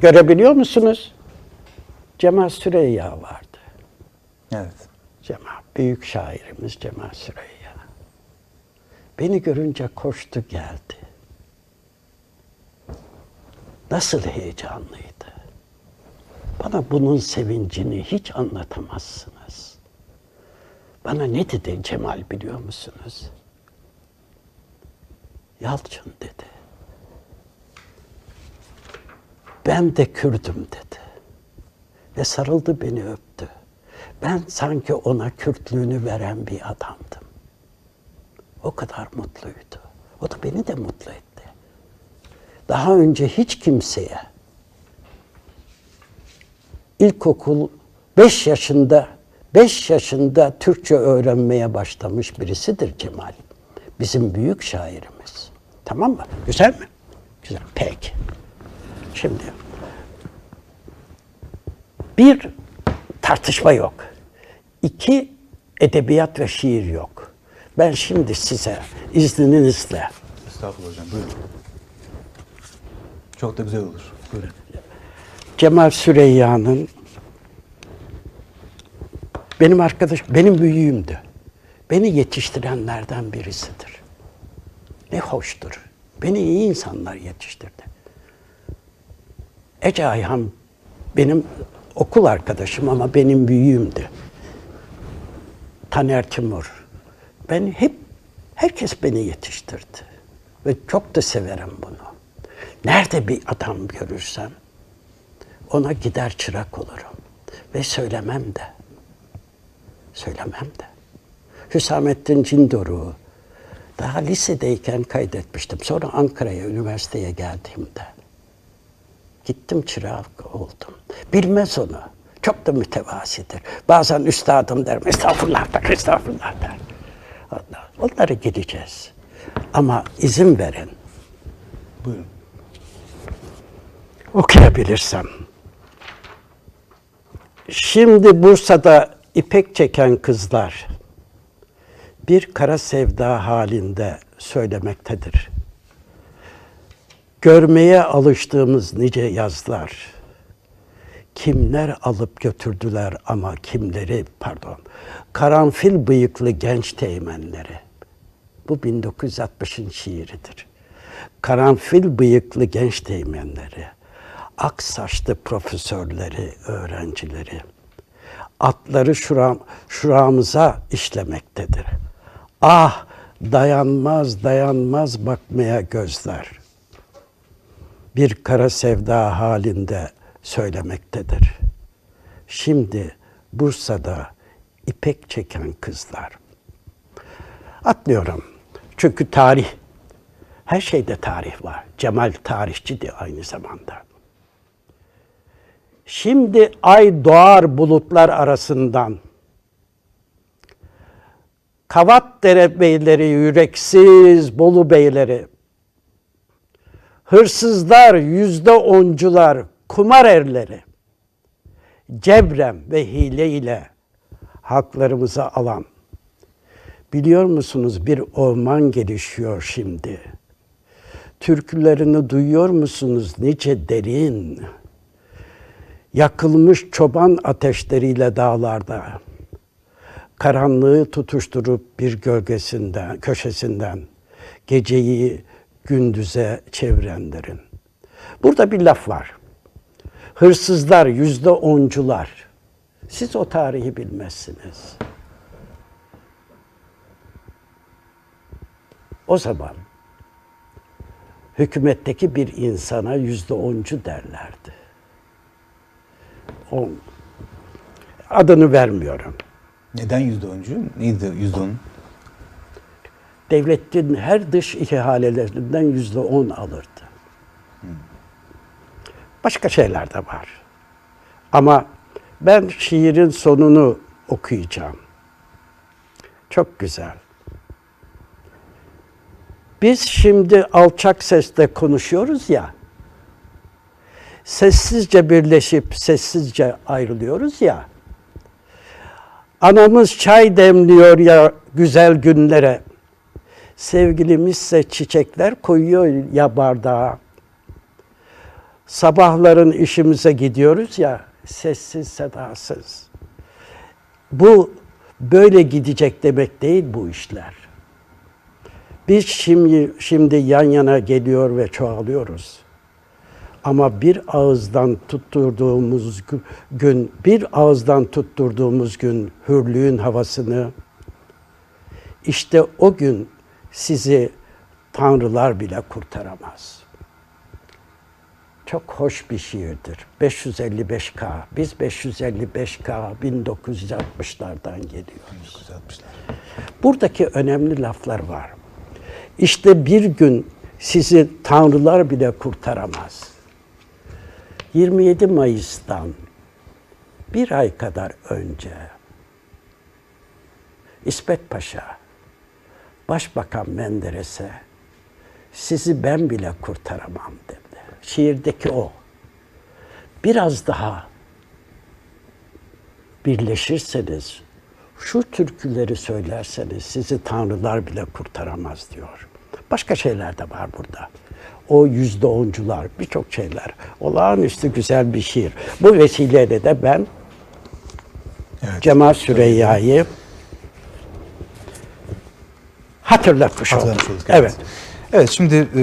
Görebiliyor musunuz? Cemal Süreyya vardı. Evet. Cemal, büyük şairimiz Cemal Süreyya. Beni görünce koştu geldi. Nasıl heyecanlıydı. Bana bunun sevincini hiç anlatamazsınız. Bana ne dedi Cemal biliyor musunuz? Yalçın dedi. Ben de Kürdüm dedi. Ve sarıldı beni öptü. Ben sanki ona Kürtlüğünü veren bir adamdım. O kadar mutluydu. O da beni de mutlu etti. Daha önce hiç kimseye ilkokul 5 yaşında 5 yaşında Türkçe öğrenmeye başlamış birisidir Cemal. Bizim büyük şairimiz. Tamam mı? Güzel mi? Güzel. Peki. Şimdi bir tartışma yok. İki edebiyat ve şiir yok. Ben şimdi size izninizle Estağfurullah hocam. Buyurun. Çok da güzel olur. Buyurun. Cemal Süreyya'nın benim arkadaş, benim büyüğümdü. Beni yetiştirenlerden birisidir. Ne hoştur. Beni iyi insanlar yetiştirdi. Ece Ayhan benim okul arkadaşım ama benim büyüğümdü. Taner Timur. Ben hep, herkes beni yetiştirdi. Ve çok da severim bunu. Nerede bir adam görürsem ona gider çırak olurum. Ve söylemem de. Söylemem de. Hüsamettin Cindoruk'u daha lisedeyken kaydetmiştim. Sonra Ankara'ya, üniversiteye geldiğimde gittim çırak oldum. Bilmez onu. Çok da mütevazidir. Bazen üstadım der, estağfurullah der, estağfurullah der. Allah- Onları gideceğiz. Ama izin verin, Buyurun. okuyabilirsem. Şimdi Bursa'da ipek çeken kızlar bir kara sevda halinde söylemektedir. Görmeye alıştığımız nice yazlar, kimler alıp götürdüler ama kimleri, pardon, karanfil bıyıklı genç teğmenleri. Bu 1960'ın şiiridir. Karanfil bıyıklı genç teğmenleri, ak saçlı profesörleri, öğrencileri, atları şuram, şuramıza işlemektedir. Ah dayanmaz dayanmaz bakmaya gözler. Bir kara sevda halinde söylemektedir. Şimdi Bursa'da ipek çeken kızlar. Atlıyorum. Çünkü tarih, her şeyde tarih var. Cemal tarihçi de aynı zamanda. Şimdi ay doğar bulutlar arasından. Kavatdere beyleri, yüreksiz Bolu beyleri, hırsızlar, yüzde oncular, kumar erleri, cebrem ve hile ile haklarımızı alan, biliyor musunuz bir orman gelişiyor şimdi. Türkülerini duyuyor musunuz nice derin, yakılmış çoban ateşleriyle dağlarda, karanlığı tutuşturup bir gölgesinden, köşesinden geceyi gündüze çevirenlerin. Burada bir laf var. Hırsızlar, yüzde oncular. Siz o tarihi bilmezsiniz. O zaman hükümetteki bir insana yüzde oncu derlerdi. O, adını vermiyorum. Neden yüzde oncu? Neydi yüzde on? Devletin her dış ihalelerinden yüzde on alırdı. Başka şeyler de var. Ama ben şiirin sonunu okuyacağım. Çok güzel. Biz şimdi alçak sesle konuşuyoruz ya. Sessizce birleşip sessizce ayrılıyoruz ya. Anamız çay demliyor ya güzel günlere. Sevgilimizse çiçekler koyuyor ya bardağa. Sabahların işimize gidiyoruz ya sessiz sedasız. Bu böyle gidecek demek değil bu işler. Biz şimdi şimdi yan yana geliyor ve çoğalıyoruz. Ama bir ağızdan tutturduğumuz gü- gün, bir ağızdan tutturduğumuz gün hürlüğün havasını işte o gün sizi tanrılar bile kurtaramaz. Çok hoş bir şiirdir. 555K. Biz 555K 1960'lardan geliyoruz. 1960'lar. Buradaki önemli laflar var. İşte bir gün sizi tanrılar bile kurtaramaz. 27 Mayıs'tan bir ay kadar önce İsmet Paşa Başbakan Menderes'e sizi ben bile kurtaramam dedi. Şiirdeki o. Biraz daha birleşirseniz, şu türküleri söylerseniz sizi tanrılar bile kurtaramaz diyor. Başka şeyler de var burada. O yüzde oncular, birçok şeyler. Olağanüstü güzel bir şiir. Bu vesileyle de ben Evet. Cemal Süreyya'yı hatırlatmış oldum. Hatırlamış olduk. Evet. Evet şimdi e,